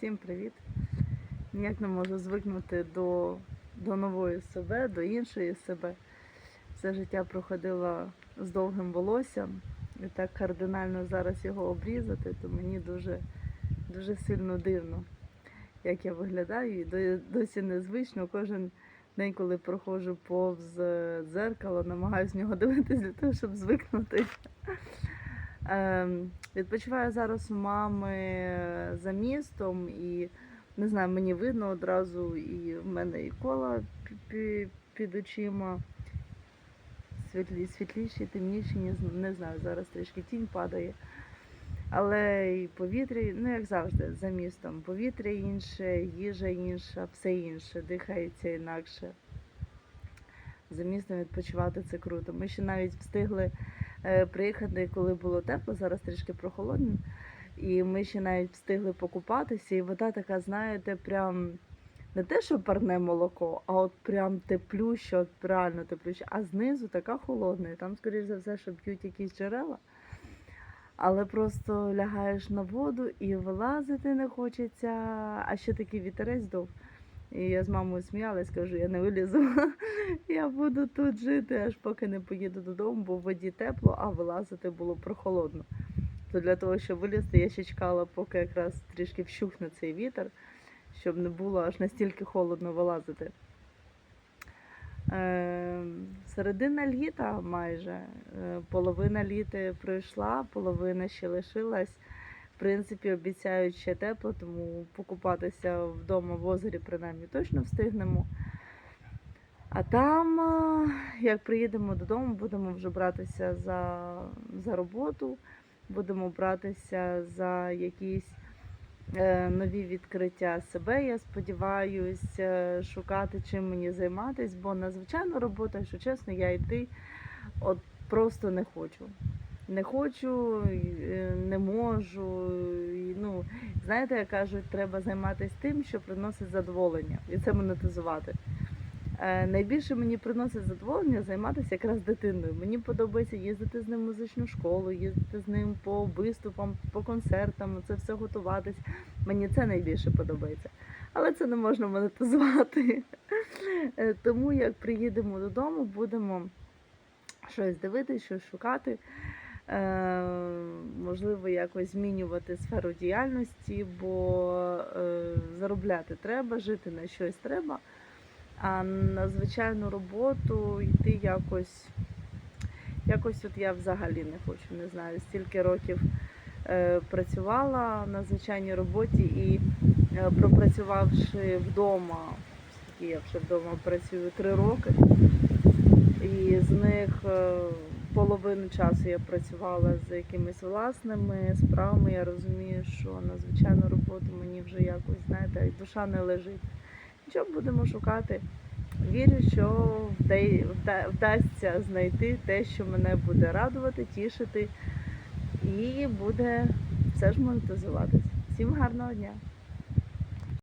Всім привіт! Ніяк не можу звикнути до, до нової себе, до іншої себе. Все життя проходила з довгим волоссям. І так кардинально зараз його обрізати, то мені дуже, дуже сильно дивно, як я виглядаю. І досі незвично. Кожен день, коли проходжу повз е, дзеркало, намагаюся в нього дивитися для того, щоб звикнути. Ем, Відпочиваю зараз у мами за містом і не знаю, мені видно одразу, і в мене і кола пі- пі- під очима. Світлі, світліші, темніші, не знаю, зараз трішки тінь падає. Але і повітря, ну як завжди, за містом. Повітря інше, їжа інша, все інше, дихається інакше. За містом відпочивати це круто. Ми ще навіть встигли е, приїхати, коли було тепло, зараз трішки прохолодно. І ми ще навіть встигли покупатися, і вода така, знаєте, прям не те, що парне молоко, а от прям теплюща, от реально теплюща, а знизу така холодна. І там, скоріш за все, що б'ють якісь джерела. Але просто лягаєш на воду і вилазити не хочеться, а ще такий вітерець дов. І я з мамою сміялась, кажу, я не вилізу. Я буду тут жити, аж поки не поїду додому, бо в воді тепло, а вилазити було прохолодно. То для того, щоб вилізти, я ще чекала, поки якраз трішки вщухне цей вітер, щоб не було аж настільки холодно вилазити. Е, середина літа майже. Е, половина літа пройшла, половина ще лишилась. Принципі, обіцяють ще тепло, тому покупатися вдома в озері принаймні точно встигнемо. А там, е, як приїдемо додому, будемо вже братися за, за роботу, будемо братися за якісь е, нові відкриття себе. Я сподіваюся, е, шукати, чим мені займатися, бо на звичайну роботу, якщо чесно, я йти от просто не хочу. Не хочу, е, не можу. І, ну, знаєте, як кажуть, треба займатися тим, що приносить задоволення, і це монетизувати. Е, Найбільше мені приносить задоволення займатися якраз дитиною. Мені подобається їздити з ним в музичну школу, їздити з ним по виступам, по концертам, це все готуватись. Мені це найбільше подобається. Але це не можна монетизувати. Е, Тому як приїдемо додому, будемо щось дивитися, щось шукати. Е, можливо, якось змінювати сферу діяльності, бо е, заробляти треба, жити на щось треба. А на звичайну роботу йти якось, якось от я взагалі не хочу, не знаю, стільки років е, працювала на звичайній роботі і е, пропрацювавши вдома, я вже вдома працюю три роки, і з них е, половину часу я працювала з якимись власними справами. Я розумію, що на звичайну роботу мені вже якось, знаєте, душа не лежить. Нічого будемо шукати. Вірю, що вдасться знайти те, що мене буде радувати, тішити, і буде все ж монетизуватись. Всім гарного дня!